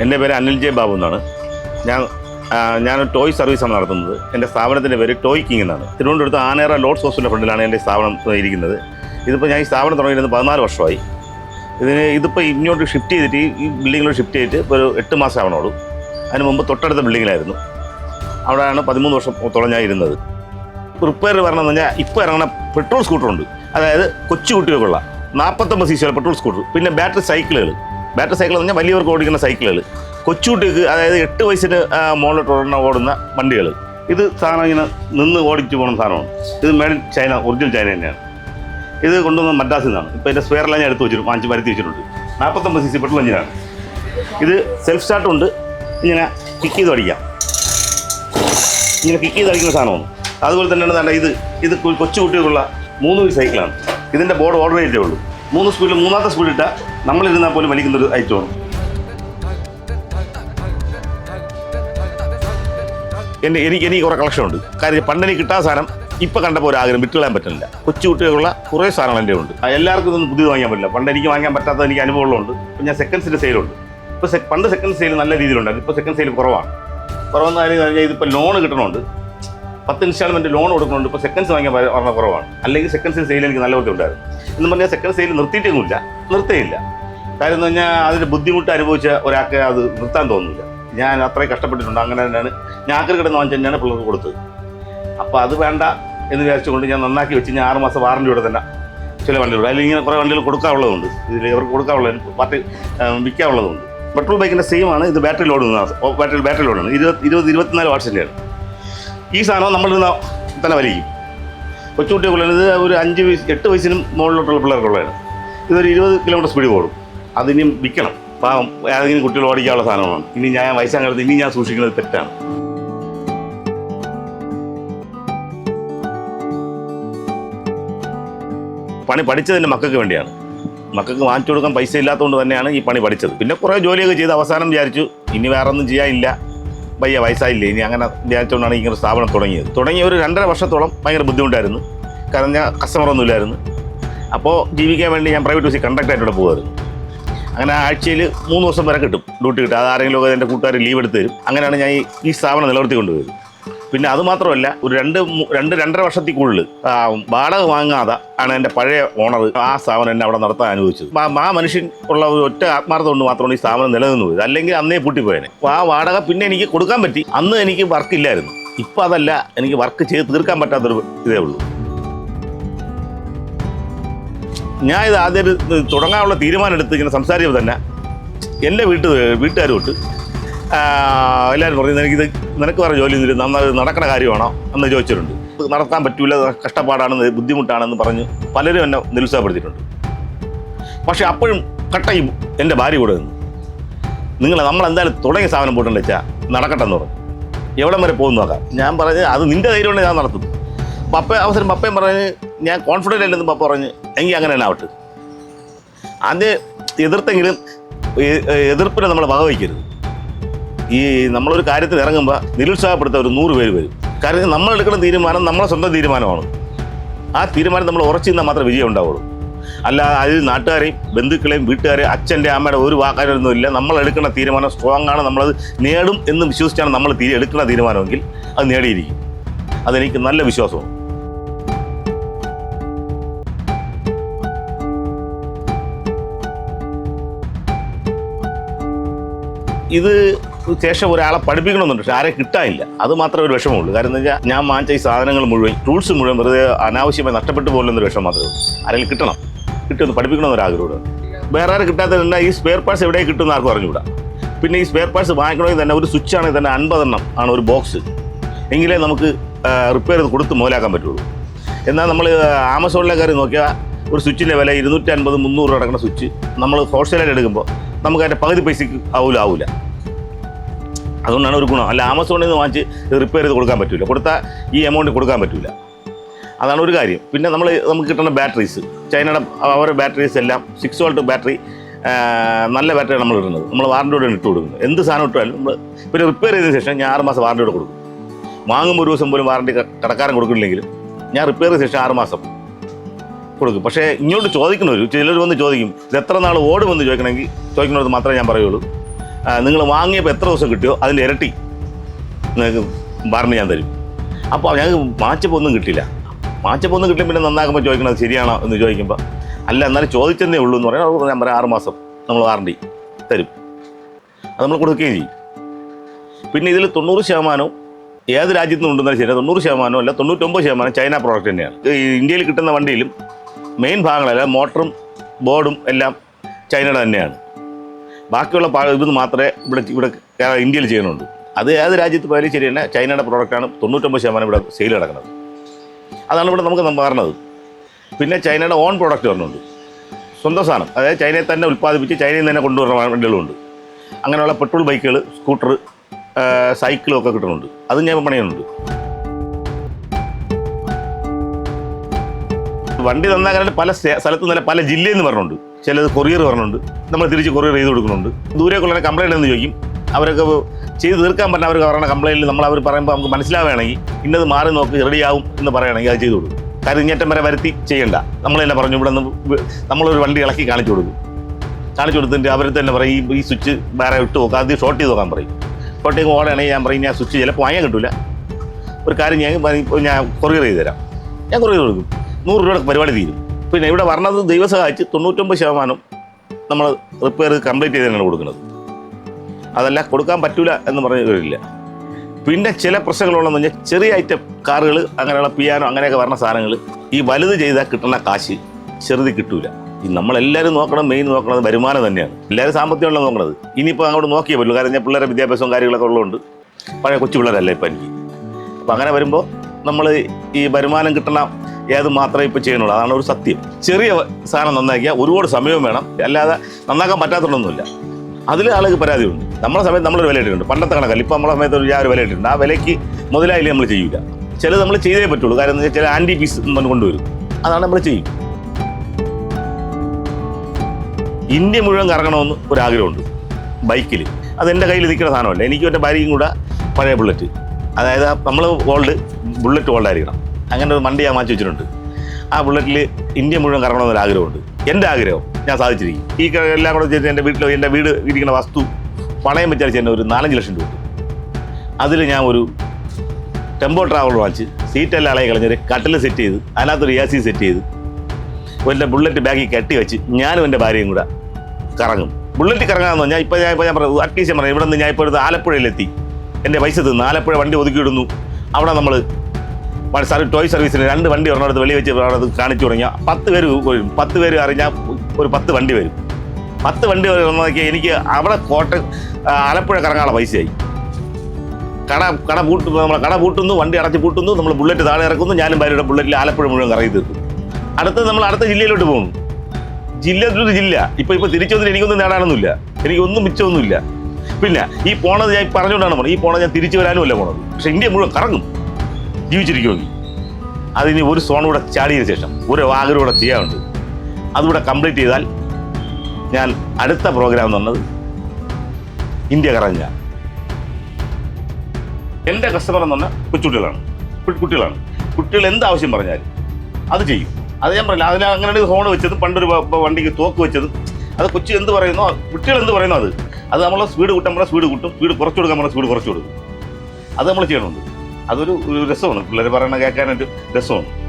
എന്റെ പേര് അനിൽ ജെ ബാബു എന്നാണ്. ഞാൻ ഞാൻ ടോയ് സർവീസാണ് നടത്തുന്നത്. എന്റെ സ്ഥാപനത്തിന്റെ പേര് ടോയ് കിങ് എന്നാണ്. തിരുവനന്തപുരത്ത് ആനേറ ലോഡ്സ് ഹോസ്പിറ്റലിന്റെ ഫ്രണ്ടിലാണ് എന്റെ സ്ഥാപനം ഇരിക്കുന്നത്. ഇതിപ്പോൾ ഞാൻ ഈ സ്ഥാപനം തുടങ്ങിയിരുന്നത് പതിനാല് വർഷമായി. ഇതിന് ഇതിപ്പോൾ ഇങ്ങോട്ട് ഷിഫ്റ്റ് ചെയ്തിട്ട് ഈ- ബിൽഡിങ്ങിലോട്ട് ഷിഫ്റ്റ് ചെയ്തിട്ട് ഒരു എട്ട് മാസം ആവണോളൂ അതിന് മുമ്പ് തൊട്ടടുത്ത ബിൽഡിങ്ങിലായിരുന്നു. അവിടെയാണ് പതിമൂന്ന് വർഷം ഞാൻ ഇരുന്നത്. റിപ്പയർ വരണമെന്ന് പറഞ്ഞാൽ ഇപ്പോൾ ഇറങ്ങുന്ന പെട്രോൾ സ്കൂട്ടറുണ്ട്. അതായത് കൊച്ചു കുട്ടികൾക്കുള്ള നാൽപ്പത്തൊമ്പത് സി പെട്രോൾ സ്കൂട്ടർ പിന്നെ ബാറ്ററി സൈക്കിളുകൾ. ബാറ്ററി സൈക്കിൾ എന്ന് പറഞ്ഞാൽ വലിയവർക്ക് ഓടിക്കുന്ന സൈക്കിളുകൾ. കൊച്ചുകുട്ടിക്ക് അതായത് എട്ട് വയസ്സിന് മുകളിലോട്ട് ഓടുന്ന ഓടുന്ന വണ്ടികൾ. ഇത് സാധനം ഇങ്ങനെ നിന്ന് ഓടിച്ചു പോകുന്ന സാധനമാണ്. ഇത് മേഡ് ചൈന ഒറിജിനൽ ചൈന തന്നെയാണ്. ഇത് കൊണ്ടുവന്ന മദ്രാസിൽ നിന്നാണ്. ഇപ്പോൾ എന്റെ സ്പെയറെല്ലാം ഞാൻ എടുത്ത് വെച്ചിട്ട് വാങ്ങിച്ച് വരുത്തി വെച്ചിട്ടുണ്ട്. നാൽപ്പത്തൊമ്പത് സി സി പെട്രോൾ എഞ്ചിനാണ് ഇത് സെൽഫ് സ്റ്റാർട്ട് ഉണ്ട്. ഇങ്ങനെ കിക്ക് ചെയ്ത് അടിക്കാം ഇങ്ങനെ കിക്ക് ചെയ്ത് അടിക്കുന്ന സാധനമാണ്. അതുപോലെ തന്നെയാണ് വേണ്ട ഇത്. ഇത് കൊച്ചു കുട്ടികൾക്കുള്ള മൂന്ന് വീൽ സൈക്കിളാണ് ഇതിന്റെ ബോർഡ് ഓർഡർ ചെയ്തേ ഉള്ളൂ. മൂന്ന് സ്പീഡിൽ മൂന്നാമത്തെ സ്പീഡ് ഇട്ടാൽ നമ്മളിരുന്നാൽ പോലും വലിക്കുന്നൊരു ഐറ്റമാണ്. എന്റെ എനിക്ക് എനിക്ക് കുറേ കളക്ഷൻ ഉണ്ട്. കാര്യം പണ്ട് എനിക്ക് കിട്ടാത്ത സാധനം ഇപ്പം കണ്ടപ്പോൾ ഒരു ആഗ്രഹം വിട്ടുകളയാൻ പറ്റുന്നില്ല കൊച്ചു കുട്ടികളുള്ള കുറേ സാധനങ്ങൾ എന്റെ ഉണ്ട്. എല്ലാവർക്കും ഇതൊന്നും പുതിയത് വാങ്ങാൻ പറ്റില്ല. പണ്ട് എനിക്ക് വാങ്ങാൻ പറ്റാത്ത എനിക്ക് അനുഭവമുള്ളതുകൊണ്ട് ഇപ്പം ഞാൻ സെക്കൻഡ്സിന്റെ സെയിലുണ്ട് ഇപ്പോൾ പണ്ട് സെക്കൻഡ് സെയിൽ നല്ല രീതിയിലുണ്ടായിരുന്നു. ഇപ്പോൾ സെക്കൻഡ് സെയിൽ കുറവാണ്. കുറവെന്ന് കാര്യം കഴിഞ്ഞാൽ ഇതിപ്പോൾ ലോൺ കിട്ടണമുണ്ട് പത്ത് ഇൻസ്റ്റാൾമെന്റ് ലോൺ കൊടുക്കുന്നുണ്ട് ഇപ്പോൾ സെക്കൻഡ്സ് വാങ്ങിയാൽ പറഞ്ഞാൽ കുറവാണ്. അല്ലെങ്കിൽ സെക്കൻഡ് സെയിൽ എനിക്ക് നല്ല ബുദ്ധിമുട്ടായിരുന്നു. എന്ന് പറഞ്ഞാൽ സെക്കൻഡ് സെയിൽ നിർത്തിയിട്ടൊന്നുമില്ല. നിർത്തേയില്ല. കാര്യം എന്ന് പറഞ്ഞാൽ അതിന്റെ ബുദ്ധിമുട്ട് അനുഭവിച്ച ഒരാൾക്ക് അത് നിർത്താൻ തോന്നുന്നില്ല. ഞാൻ അത്രയും കഷ്ടപ്പെട്ടിട്ടുണ്ട്. അങ്ങനെ തന്നെയാണ് ഞാൻ ആക്കറി കിടന്ന് വാങ്ങിച്ച് തന്നെയാണ് പിള്ളേർക്ക് കൊടുത്തത്. അപ്പോൾ അത് വേണ്ട എന്ന് വിചാരിച്ചുകൊണ്ട് ഞാൻ നന്നാക്കി വെച്ച് ഞാൻ ആറ് മാസം വാറണ്ടിയോടെ തന്നെ ചില വണ്ടികളുണ്ട് അല്ലെങ്കിൽ ഇങ്ങനെ കുറേ വണ്ടികൾ കൊടുക്കാനുള്ളതുണ്ട് ഇതിൽ ഇവർക്ക് കൊടുക്കാനുള്ളത് പാർട്ടി വിൽക്കാനുള്ളതുണ്ട് പെട്രോൾ ബൈക്കിന്റെ സെയിം ആണ്. ഇത് ബാറ്ററി ലോഡ് ബാറ്ററി ബാറ്ററി ലോഡാണ് ഇരുപത് ഇരുപത് ഇരുപത്തിനാല് വാട്സിന്റെയാണ് ഈ സാധനം നമ്മൾ തന്നെ വലിക്കും കൊച്ചുകുട്ടികൾ ഇത് ഒരു അഞ്ച് വയസ്സ് എട്ട് വയസ്സിനും മുകളിലോട്ടുള്ള പിള്ളേർക്കുള്ളതാണ്. ഇതൊരു ഇരുപത് കിലോമീറ്റർ സ്പീഡ് പോകും അതിനും വിൽക്കണം. പാവം ഏതെങ്കിലും കുട്ടികൾ ഓടിക്കാനുള്ള സാധനമാണ് ഇനി ഞാൻ വയസ്സാകാലത്ത് ഇനി ഞാൻ സൂക്ഷിക്കുന്നത് തെറ്റാണ്. പണി പഠിച്ചത് എന്റെ മക്കൾക്ക് വേണ്ടിയാണ്. മക്കൾക്ക് വാങ്ങിച്ചു കൊടുക്കാൻ പൈസ ഇല്ലാത്തതുകൊണ്ട് തന്നെയാണ് ഈ പണി പഠിച്ചത്. പിന്നെ കുറേ ജോലിയൊക്കെ ചെയ്ത് അവസാനം വിചാരിച്ചു. ഇനി വേറെ ഒന്നും ചെയ്യാനില്ല. വയ്യ വയസ്സായില്ലേ? ഇനി അങ്ങനെ വിചാരിച്ചുകൊണ്ടാണ് ഇങ്ങനെ സ്ഥാപനം തുടങ്ങിയത്. തുടങ്ങിയ ഒരു രണ്ടര വർഷത്തോളം ഭയങ്കര ബുദ്ധിമുട്ടായിരുന്നു. കാരണം ഞാൻ കസ്റ്റമറൊന്നും ഇല്ലായിരുന്നു അപ്പോൾ ജീവിക്കാൻ വേണ്ടി ഞാൻ പ്രൈവറ്റ് ബസ്സിൽ കണ്ടക്ടറായിട്ട് പോകുമായിരുന്നു അങ്ങനെ ആഴ്ചയിൽ മൂന്ന് ദിവസം വരെ കിട്ടും ഡ്യൂട്ടി കിട്ടും. അത് ആരെങ്കിലും ഒക്കെ എന്റെ കൂട്ടുകാർ ലീവ് എടുത്ത് തരും. അങ്ങനെയാണ് ഞാൻ ഈ- സ്ഥാപനം നിലനിർത്തി കൊണ്ടുപോയത്. പിന്നെ അത് മാത്രമല്ല ഒരു രണ്ട് രണ്ട് രണ്ടര വർഷത്തിക്കുള്ളിൽ വാടക വാങ്ങാതെ ആണ് എന്റെ പഴയ ഓണർ ആ സ്ഥാപനം എന്നെ അവിടെ നടത്താൻ അനുവദിച്ചത്. ആ മനുഷ്യൻ ഉള്ള ഒരു ഒറ്റ ആത്മാർത്ഥം കൊണ്ട് മാത്രമാണ് ഈ സ്ഥാപനം നിലനിന്ന് പോയത് അല്ലെങ്കിൽ അന്നേ പൂട്ടിപ്പോയനെ. അപ്പോൾ ആ വാടക പിന്നെ എനിക്ക് കൊടുക്കാൻ പറ്റി. അന്ന് എനിക്ക് വർക്ക് ഇല്ലായിരുന്നു. ഇപ്പം അതല്ല എനിക്ക് വർക്ക് ചെയ്ത് തീർക്കാൻ പറ്റാത്തൊരു ഇതേ ഉള്ളൂ. ഞാൻ ഇത് ആദ്യം തുടങ്ങാനുള്ള തീരുമാനം എടുത്ത് ഇങ്ങനെ സംസാരിച്ചപ്പോൾ തന്നെ എന്റെ വീട്ട് വീട്ടുകാർ തൊട്ട് എല്ലാവരും പറയുന്നത് എനിക്കിത് നിനക്ക് വേറെ ജോലി ഒന്നുമില്ല നന്നായി നടക്കണ കാര്യമാണോ? എന്ന് ചോദിച്ചിട്ടുണ്ട് നടത്താൻ പറ്റൂല കഷ്ടപ്പാടാണെന്ന് ബുദ്ധിമുട്ടാണെന്ന് പറഞ്ഞ് പലരും എന്നെ നിരുത്സാഹപ്പെടുത്തിയിട്ടുണ്ട്. പക്ഷേ അപ്പോഴും കട്ടയും എന്റെ ഭാര്യ കൂടെ നിന്നു. നിങ്ങൾ നമ്മളെന്തായാലും തുടങ്ങിയ സാധനം പോയിട്ടുണ്ട് വെച്ചാൽ നടക്കട്ടെ എന്ന് പറഞ്ഞു. എവിടം വരെ പോകും നോക്കാം. ഞാൻ പറഞ്ഞ് അത് നിന്റെ ധൈര്യം ഉണ്ടെങ്കിൽ ഞാൻ നടത്തും. പപ്പ അവസരം പപ്പയും പറഞ്ഞ് ഞാൻ കോൺഫിഡന്റ് അല്ലെന്ന് പപ്പ പറഞ്ഞ് എങ്കിൽ അങ്ങനെ തന്നെ ആവട്ടെ. ആദ്യം എതിർത്തെങ്കിലും എതിർപ്പിനെ നമ്മൾ വകവയ്ക്കരുത്. ഈ നമ്മളൊരു കാര്യത്തിൽ ഇറങ്ങുമ്പോൾ നിരുത്സാഹപ്പെടുത്താൻ ഒരു നൂറ് പേര് വരും. കാരണം നമ്മൾ എടുക്കുന്ന തീരുമാനം നമ്മളെ സ്വന്തം തീരുമാനമാണ്. ആ തീരുമാനം നമ്മൾ ഉറച്ചു നിന്നാൽ മാത്രമേ വിജയം ഉണ്ടാവുള്ളൂ. അല്ലാതെ അതിൽ നാട്ടുകാരെയും ബന്ധുക്കളെയും വീട്ടുകാരെയും അച്ഛന്റെ അമ്മയുടെ ഒരു വാക്കാരൊന്നും ഇല്ല. നമ്മൾ എടുക്കുന്ന തീരുമാനം സ്ട്രോങ് ആണ്. നമ്മളത് നേടും എന്ന് വിശ്വസിച്ചാണ് നമ്മൾ തീരെ എടുക്കുന്ന തീരുമാനമെങ്കിൽ അത് നേടിയിരിക്കും. അതെനിക്ക് നല്ല വിശ്വാസമാണ്. ഇത് ശേഷം ഒരാളെ പഠിപ്പിക്കണമെന്നുണ്ട്. പക്ഷെ ആരെ കിട്ടാനില്ല. അത് മാത്രമേ ഒരു വിഷമമുള്ളൂ. കാരണം എന്താ വെച്ചാൽ ഞാൻ വാങ്ങിച്ച ഈ സാധനങ്ങൾ മുഴുവൻ ടൂൾസ് മുഴുവൻ വെറുതെ അനാവശ്യമായി നഷ്ടപ്പെട്ടു പോകുന്നൊരു വിഷമം മാത്രമേ ഉള്ളൂ. ആരെങ്കിലും കിട്ടണം. കിട്ടുമെന്ന് പഠിപ്പിക്കണമെന്നൊരു ആഗ്രഹമുണ്ട്. വേറെ ആരും കിട്ടാത്തതല്ല ഈ സ്പെയർ പാർട്സ് എവിടെ കിട്ടുമെന്ന് ആർക്കും അറിഞ്ഞുകൂടാ. പിന്നെ ഈ സ്പെയർ പാർട്സ് വാങ്ങിക്കണമെങ്കിൽ തന്നെ ഒരു സ്വിച്ച് ആണെങ്കിൽ തന്നെ അൻപതെണ്ണം ആണ് ഒരു ബോക്സ് എങ്കിലേ നമുക്ക് റിപ്പയർ ചെയ്ത് കൊടുത്ത് മുതലാക്കാൻ പറ്റുള്ളൂ. എന്നാൽ നമ്മൾ ആമസോണിലെ കയറി നോക്കിയാൽ ഒരു സ്വിച്ചിന്റെ വില ഇരുന്നൂറ്റി അൻപത് മുന്നൂറ് അടക്കുന്ന സ്വിച്ച് നമ്മൾ ഹോൾസെയിലായിട്ട് എടുക്കുമ്പോൾ നമുക്ക് അതിന്റെ പകുതി പൈസക്ക് ആവില്ല ആവൂല അതുകൊണ്ടാണ് ഒരു ഗുണം. അല്ല ആമസോണിൽ നിന്ന് വാങ്ങിച്ച് റിപ്പയർ ചെയ്ത് കൊടുക്കാൻ പറ്റില്ല കൊടുത്താൽ ഈ എമൗണ്ട് കൊടുക്കാൻ പറ്റില്ല അതാണ് ഒരു കാര്യം. പിന്നെ നമ്മൾ നമുക്ക് കിട്ടുന്ന ബാറ്ററീസ് ചൈനയുടെ അവരുടെ ബാറ്ററീസ് എല്ലാം സിക്സ് വോൾട്ട് ബാറ്ററി നല്ല ബാറ്ററിയാണ് നമ്മൾ ഇടുന്നത് നമ്മൾ വാറണ്ടിയോടെ ഇട്ട് കൊടുക്കുന്നത് എന്ത് സാധനം ഇട്ടാലും നമ്മൾ പിന്നെ റിപ്പയർ ചെയ്തതിന് ശേഷം ഞാൻ ആറ് മാസം വാറണ്ടിയോടെ കൊടുക്കും. വാങ്ങുമ്പോൾ ഒരു ദിവസം പോലും വാറണ്ടി കടക്കാരൻ കൊടുക്കുന്നില്ലെങ്കിലും ഞാൻ റിപ്പയർ ചെയ്ത ശേഷം ആറ് മാസം കൊടുക്കും. പക്ഷേ ഇങ്ങോട്ട് ചോദിക്കുന്നവർ ചിലർ വന്ന് ചോദിക്കും ഇത് എത്ര നാൾ ഓടുമെന്ന് ചോദിക്കണമെങ്കിൽ ചോദിക്കുന്നത് മാത്രമേ ഞാൻ പറയുള്ളൂ. നിങ്ങൾ വാങ്ങിയപ്പോൾ എത്ര ദിവസം കിട്ടിയോ? അതിന്റെ ഇരട്ടി. നിങ്ങൾക്ക് വാറണ്ടി ഞാൻ തരും. അപ്പോൾ ഞങ്ങൾക്ക് മാച്ചപ്പോൾ ഒന്നും കിട്ടില്ല മാച്ചപ്പോൾ ഒന്നും കിട്ടില്ല പിന്നെ നന്നാക്കുമ്പോൾ ചോദിക്കണം ശരിയാണോ എന്ന് ചോദിക്കുമ്പോൾ അല്ല എന്നാലും ചോദിച്ചതേ ഉള്ളൂ എന്ന് അവർ ഞാൻ പറയാം ആറ് മാസം നമ്മൾ വാറണ്ടി തരും. അത് നമ്മൾ കൊടുക്കുകയും ചെയ്യും. പിന്നെ ഇതിൽ തൊണ്ണൂറ് ശതമാനവും ഏത് രാജ്യത്ത് നിന്ന് ഉണ്ടെന്നാലും ശരി തൊണ്ണൂറ് ശതമാനം അല്ല തൊണ്ണൂറ്റൊമ്പത് ശതമാനം ചൈന പ്രോഡക്റ്റ് തന്നെയാണ്. ഇന്ത്യയിൽ കിട്ടുന്ന വണ്ടിയിലും മെയിൻ ഭാഗങ്ങളല്ല മോട്ടറും ബോർഡും എല്ലാം ചൈനയുടെ തന്നെയാണ്. ബാക്കിയുള്ള ഇത് മാത്രമേ ഇവിടെ ഇവിടെ ഇന്ത്യയിൽ ചെയ്യുന്നുണ്ട് അത് ഏത് രാജ്യത്ത് പോയാലും ശരി തന്നെ ചൈനയുടെ പ്രോഡക്റ്റാണ് തൊണ്ണൂറ്റൊമ്പത് ശതമാനം ഇവിടെ സെയിൽ നടക്കുന്നത്. അതാണ് ഇവിടെ നമുക്ക് മാറുന്നത് പിന്നെ ചൈനയുടെ ഓൺ പ്രോഡക്റ്റ് വരുന്നുണ്ട് സ്വന്തം സാധനം. അതായത് ചൈനയിൽ തന്നെ ഉൽപ്പാദിപ്പിച്ച് ചൈനയിൽ തന്നെ കൊണ്ടുവരുന്ന വണ്ടികളുണ്ട്. അങ്ങനെയുള്ള പെട്രോൾ ബൈക്കുകൾ സ്കൂട്ടർ സൈക്കിളും ഒക്കെ കിട്ടുന്നുണ്ട്. അതും ഞാൻ പണിയുന്നുണ്ട്. വണ്ടി നന്നാക്കാനായിട്ട് പല സ്ഥ- സ്ഥലത്ത് നല്ല പല ജില്ലയിൽ നിന്ന് പറഞ്ഞുണ്ട്. ചിലത് കൊറിയർ പറഞ്ഞുണ്ട്. നമ്മൾ തിരിച്ച് കൊറിയർ ചെയ്ത് കൊടുക്കുന്നുണ്ട്. ദൂരേക്കുള്ള കംപ്ലൈന്റ് എന്ന് ചോദിക്കും. അവരൊക്കെ ചെയ്ത് തീർക്കാൻ പറ്റുന്ന അവർ പറയുന്ന കംപ്ലൈന്റിൽ നമ്മൾ അവർ പറയുമ്പോൾ നമുക്ക് മനസ്സിലാവുകയാണെങ്കിൽ ഇന്നത് മാറി നോക്കി റെഡിയാവും എന്ന് പറയുകയാണെങ്കിൽ അത് ചെയ്തു കൊടുക്കും. കാര്യം ഇങ്ങേറ്റം വരെ വരുത്തി ചെയ്യണ്ട. നമ്മൾ തന്നെ പറഞ്ഞു ഇവിടെ നിന്ന് നമ്മളൊരു വണ്ടി ഇളക്കി കാണിച്ചു കൊടുക്കും. കാണിച്ചു കൊടുത്തിട്ട് അവർ തന്നെ പറയും ഈ സ്വിച്ച് വേറെ ഇട്ട് നോക്കാം അത് ഷോർട്ട് ചെയ്ത് നോക്കാൻ പറയും. ഷോർട്ട് ചെയ്ത് ഓടുകയാണെങ്കിൽ ഞാൻ പറയും ഞാൻ സ്വിച്ച് ചിലപ്പോൾ വാങ്ങാൻ കിട്ടില്ല ഒരു കാര്യം ഞാൻ ഞാൻ കൊറിയർ ചെയ്ത് തരാം. ഞാൻ കൊറിയർ കൊടുക്കും. നൂറ് രൂപയുടെ പരിപാടി തീരും. പിന്നെ ഇവിടെ വരണത് ദൈവസഹായിച്ച് തൊണ്ണൂറ്റൊമ്പത് ശതമാനം നമ്മൾ റിപ്പയർ കംപ്ലീറ്റ് ചെയ്ത് തന്നെയാണ് കൊടുക്കുന്നത്. അതല്ല കൊടുക്കാൻ പറ്റൂല എന്ന് പറഞ്ഞില്ല പിന്നെ ചില പ്രശ്നങ്ങളുള്ളതെന്ന് പറഞ്ഞാൽ ചെറിയ ഐറ്റം കാറുകൾ അങ്ങനെയുള്ള പിയാനോ അങ്ങനെയൊക്കെ വരണ സാധനങ്ങൾ ഈ വലുത് ചെയ്താൽ കിട്ടുന്ന കാശ് ചെറുത് കിട്ടൂല. ഈ നമ്മളെല്ലാവരും നോക്കണം മെയിൻ നോക്കണത് വരുമാനം തന്നെയാണ്. എല്ലാവരും സാമ്പത്തികമുള്ള നോക്കണത്. ഇനിയിപ്പോൾ അങ്ങോട്ട് നോക്കിയേ പറ്റുള്ളൂ. കാരണം ഞാൻ പിള്ളേരെ വിദ്യാഭ്യാസവും കാര്യങ്ങളൊക്കെ ഉള്ളതുകൊണ്ട് പഴയ കൊച്ചു പിള്ളേരല്ല ഇപ്പം എനിക്ക്. അപ്പം അങ്ങനെ വരുമ്പോൾ നമ്മൾ ഈ വരുമാനം കിട്ടണ ഏത് മാത്രമേ ഇപ്പോൾ ചെയ്യണുള്ളൂ അതാണ് ഒരു സത്യം. ചെറിയ സാധനം നന്നാക്കിയാൽ ഒരുപാട് സമയവും വേണം. അല്ലാതെ നന്നാക്കാൻ പറ്റാത്തതൊന്നുമില്ല അതിൽ ആളുകൾ പരാതിയുണ്ട്. നമ്മളെ സമയത്ത് നമ്മളൊരു വില ഇട്ടിട്ടുണ്ട് പണ്ടത്തെ കണക്കല്ല. ഇപ്പോൾ നമ്മളെ സമയത്ത് ഒരു ഞാൻ ഒരു വില ഇട്ടിട്ടുണ്ട് ആ വിലയ്ക്ക് മുതലായില്ലേ നമ്മൾ ചെയ്യില്ല ചിലത് നമ്മൾ ചെയ്തേ പറ്റുള്ളൂ. കാരണം എന്ന് വെച്ചാൽ ചില ആന്റി പീസ് നമ്മൾ കൊണ്ടുവരും. അതാണ് നമ്മൾ ചെയ്യും. ഇന്ത്യ മുഴുവൻ കറങ്ങണമെന്ന് ഒരാഗ്രഹമുണ്ട്. ബൈക്കിൽ അതെന്റെ കയ്യിൽ നിൽക്കുന്ന സാധനമല്ല. എനിക്കും എന്റെ ഭാര്യയും കൂടെ പഴയ ബുള്ളറ്റ് അതായത് നമ്മൾ ഓൾഡ് ബുള്ളറ്റ് ഗോൾഡായിരിക്കണം അങ്ങനെ ഒരു വണ്ടി ഞാൻ മാറ്റി വെച്ചിട്ടുണ്ട്. ആ ബുള്ളറ്റിൽ ഇന്ത്യ മുഴുവൻ കറങ്ങണമെന്നൊരു ആഗ്രഹമുണ്ട്. എന്റെ ആഗ്രഹം ഞാൻ സാധിച്ചിരിക്കും. ഈ എല്ലാം കൂടെ ചെയ്ത് എന്റെ വീട്ടിൽ എന്റെ വീട് ഇരിക്കുന്ന വസ്തു പണയം വെച്ചാൽ തന്നെ ഒരു നാലഞ്ച് ലക്ഷം രൂപ അതിൽ ഞാൻ ഒരു ടെമ്പോ ട്രാവലർ വാങ്ങിച്ച് സീറ്റെല്ലാം ഇളകി കളഞ്ഞൊരു കട്ടിൽ സെറ്റ് ചെയ്ത് അതിനകത്തൊരു എ സി സെറ്റ് ചെയ്ത് എന്റെ ബുള്ളറ്റ് ബാഗിൽ കെട്ടി വെച്ച് ഞാനും എന്റെ ഭാര്യയും കൂടെ കറങ്ങും. ബുള്ളറ്റ് കറങ്ങാമെന്ന് പറഞ്ഞാൽ ഇപ്പോൾ ഞാൻ ഇപ്പോൾ ഞാൻ പറഞ്ഞു അറ്റ്ലീസ്റ്റ് ഞാൻ പറഞ്ഞു ഇവിടെ നിന്ന് ഞാൻ ഇപ്പോൾ എടുത്ത് ആലപ്പുഴയിലെത്തി. എന്റെ പൈസ തിന്ന് ആലപ്പുഴ വണ്ടി ഒതുക്കിയിടുന്നു. അവിടെ നമ്മൾ സർവീസ് ടോയ് സർവീസിന് രണ്ട് വണ്ടി ഒരെണ്ണത്ത് വെളി വെച്ച് ഒരാളത് കാണിച്ചു തുടങ്ങിയാൽ പത്ത് പേര് വരും. പത്ത് പേര് അറിഞ്ഞാൽ ഒരു പത്ത് വണ്ടി വരും. പത്ത് വണ്ടി വന്നതൊക്കെ എനിക്ക് അവിടെ കോട്ട ആലപ്പുഴ കറങ്ങാനുള്ള പൈസയായി. കട കട പൂട്ടു നമ്മൾ കട പൂട്ടുന്നു വണ്ടി അടച്ച് പൂട്ടുന്നു നമ്മൾ ബുള്ളറ്റ് താഴെ ഇറക്കുന്നു ഞാനും ഭാര്യയുടെ ബുള്ളറ്റിൽ ആലപ്പുഴ മുഴുവൻ കറങ്ങി തീർക്കും. അടുത്തത് നമ്മൾ അടുത്ത ജില്ലയിലോട്ട് പോകുന്നു ജില്ല ഒരു ജില്ല. ഇപ്പൊ ഇപ്പൊ തിരിച്ചു വന്നിട്ട് എനിക്കൊന്നും നേടാനൊന്നുമില്ല. എനിക്കൊന്നും മിച്ചമൊന്നുമില്ല. പിന്നെ ഈ പോണത് ഞാൻ പറഞ്ഞുകൊണ്ടാണ് പോണത്. ഈ പോണത് ഞാൻ തിരിച്ചു വരാനും അല്ല പോണത്. പക്ഷെ ഇന്ത്യ മുഴുവൻ കറങ്ങും. ജീവിച്ചിരിക്കുമെങ്കിൽ അതിന് ഒരു സോൺ കൂടെ ചാടിയതിനു ശേഷം ഒരു ആഗ്രഹം കൂടെ ചെയ്യാനുണ്ട്. അതുകൂടെ കംപ്ലീറ്റ് ചെയ്താൽ ഞാൻ അടുത്ത പ്രോഗ്രാം എന്ന് പറഞ്ഞത് ഇന്ത്യ കറങ്ങുക. എന്റെ കസ്റ്റമർ എന്ന് പറഞ്ഞാൽ കൊച്ചുകുട്ടികളാണ്. കുട്ടികളാണ്. കുട്ടികൾ എന്ത് ആവശ്യം പറഞ്ഞാലും അത് ചെയ്യും. അത് ഞാൻ പറയില്ല അതിന് അങ്ങനെ ഹോൺ വെച്ചത് പണ്ടൊരു വണ്ടിക്ക് തോക്ക് വെച്ചത്. അത് കൊച്ചു എന്ത് പറയുന്നോ? കുട്ടികൾ എന്ത് പറയുന്നോ അത്? അത് നമ്മളെ സ്പീഡ് കൂട്ടാൻ നമ്മളെ സ്പീഡ് കൂട്ടും. സ്പീഡ് കുറച്ചു കൊടുക്കാൻ നമ്മളെ സ്പീഡ് കുറച്ചു കൊടുക്കും. അത് നമ്മൾ ചെയ്യണമുണ്ട്. അതൊരു രസമാണ്. പിള്ളേർ പറയണ കേൾക്കാനായിട്ട് രസമാണ്.